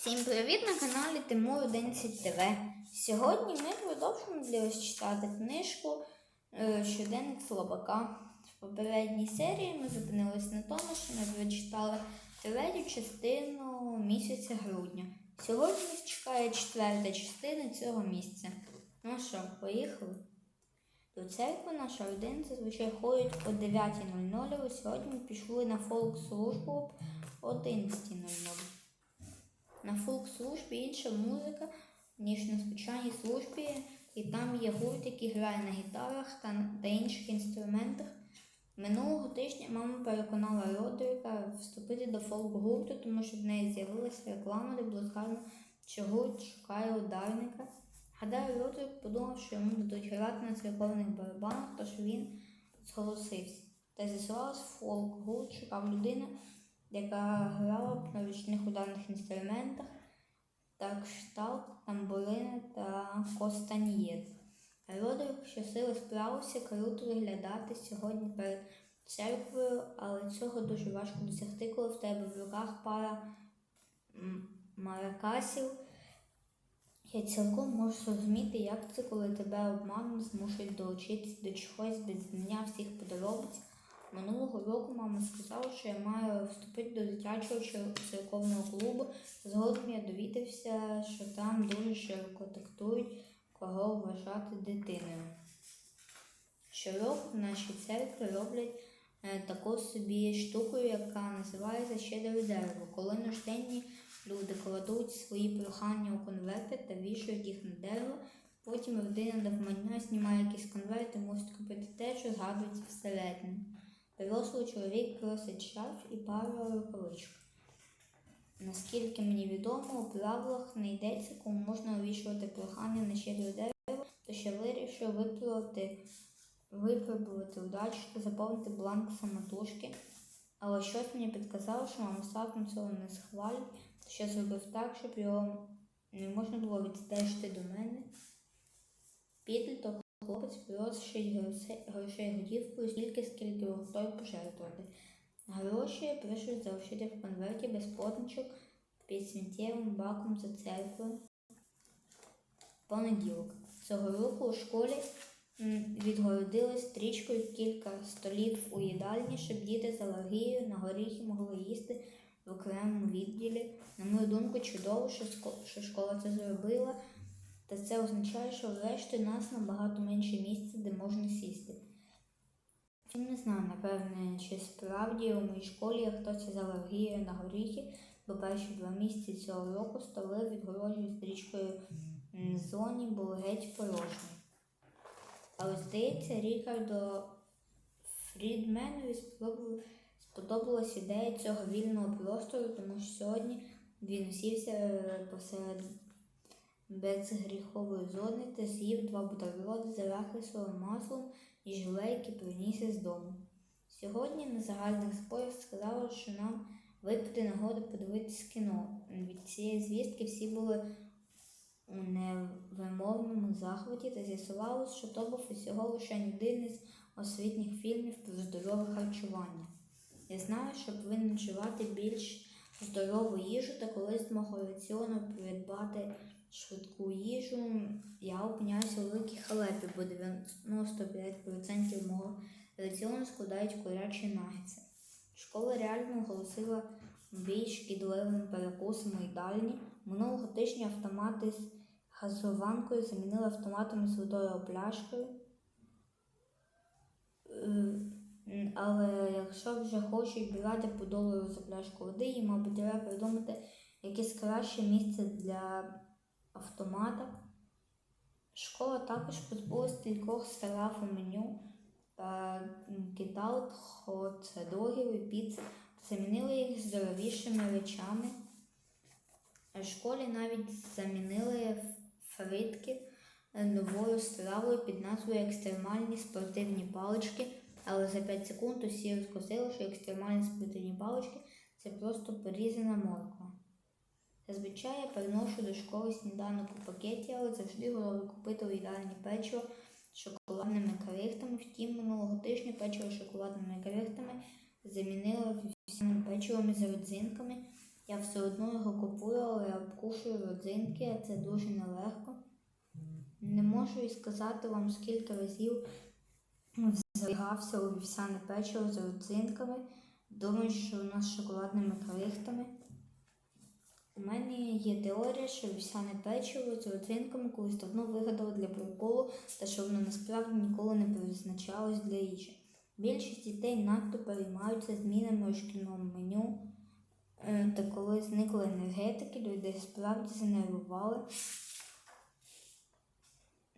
Всім привіт на каналі Тимур 11 ТВ. Сьогодні ми продовжуємо для вас читати книжку е, Щоденник Слабака. В попередній серії ми зупинились на тому, що ми прочитали третю частину місяця грудня. Сьогодні нас чекає четверта частина цього місяця. Ну що, поїхали? До церкви наша родина зазвичай ходить о 9.00, але сьогодні ми пішли на фолк-службу о 11.00. На фолк-службі інша музика, ніж на звичайній службі, і там є гурт, який грає на гітарах та, інших інструментах. Минулого тижня мама переконала Родрика вступити до фолк-гурту, тому що в неї з'явилася реклама, де було сказано, що гурт шукає ударника. Гадаю, Родрик подумав, що йому дадуть грати на церковних барабанах, тож він зголосився. Та з'ясувалось, фолк-гурт шукав людину, яка грала на ручних ударних інструментах, так кшталт, тамбурини та костаньєт. Родрик щосили справився круто виглядати сьогодні перед церквою, але цього дуже важко досягти, коли в тебе в руках пара маракасів. Я цілком можу зрозуміти, як це, коли тебе обманом змушують долучитися до чогось без знання всіх подробиць. Минулого року мама сказала, що я маю вступити до дитячого церковного клубу. Згодом я довідався, що там дуже широко трактують, кого вважати дитиною. Щороку в нашій церкві роблять е, таку собі штуку, яка називається щедре дерево, коли нужденні люди кладуть свої прохання у конверти та вішають їх на дерево. Потім родина довмання знімає якісь конверти, мусить купити те, що згадується всередині. Дорослий чоловік просить шарф і пару рукавичок. Наскільки мені відомо, у правилах не йдеться, кому можна увішувати прохання на щедре дерево, то ще вирішив випробувати, випробувати удачу заповнити бланк самотужки. Але щось мені підказало, що мама Савком цього не схвалить, то ще зробив так, щоб його не можна було відстежити до мене. Підліток хлопець просить гросе- грошей готівкою стільки, скільки готовий пожертвувати. Гроші просять залишити в конверті без позначок під сміттєвим баком за церквою. Понеділок. Цього року у школі м, відгородили стрічкою кілька столів у їдальні, щоб діти з алергією на горіхи могли їсти в окремому відділі. На мою думку, чудово, що школа це зробила, та це означає, що врешті нас набагато менше місця, де можна сісти. Втім, не знаю, напевне, чи справді у моїй школі хтось із алергією на горіхи, бо перші два місяці цього року столи відгороджені стрічкою м, зоні були геть порожні. Але здається, Рікардо Фрідменові сподобалась ідея цього вільного простору, тому що сьогодні він усівся е, посеред безгріхової зони та з'їв два бутерброди з арахісовим маслом і желе, які приніс із дому. Сьогодні на загальних зборах сказали, що нам випити нагоду подивитись кіно. Від цієї звістки всі були у невимовному захваті та з'ясувалось, що то був усього лише один із освітніх фільмів про здорове харчування. Я знаю, що повинен вживати більш здорову їжу та колись з мого раціону придбати швидку їжу. Я опиняюся у великій халепі, бо 95% мого раціону складають курячі нагетси. Школа реально оголосила більш шкідливим перекусом у їдальні. Минулого тижня автомати з газованкою замінили автоматами з водою у пляшкою. Е, Але якщо вже хочуть брати по долару за пляшку води, їм, мабуть, треба придумати якесь краще місце для автомата. Школа також позбулась кількох страв у меню та китаут, хот-догів і піц, замінили їх здоровішими речами. В школі навіть замінили фритки новою стравою під назвою екстремальні спортивні палички, але за 5 секунд усі розкусили, що екстремальні спортивні палички це просто порізана морква. Зазвичай я переношу до школи сніданок у пакеті, але завжди готовий купити у їдальні печиво з шоколадними крихтами. Втім, минулого тижня печиво з шоколадними крихтами замінили всім печивом з родзинками. Я все одно його купую, але я обкушую родзинки, а це дуже нелегко. Не можу і сказати вам, скільки разів залягався у вівсяне печиво з родзинками. Думаю, що у нас з шоколадними крихтами. У мене є теорія, що вівсяне печиво з родзинками колись давно вигадали для приколу, та що воно насправді ніколи не призначалось для їжі. Більшість дітей надто переймаються змінами у шкільному меню. Е, Та коли зникли енергетики, люди справді занервували.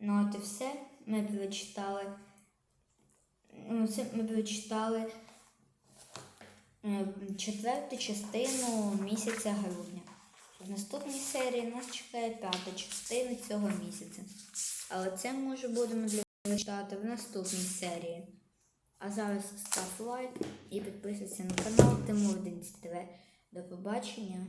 Ну, от і все. Ми прочитали. ну, ми прочитали е, четверту частину місяця грудня. В наступній серії нас чекає п'ята частина цього місяця. Але це ми вже будемо для читати в наступній серії. А зараз став лайк і підписуйся на канал Тимур ТВ. До побачення.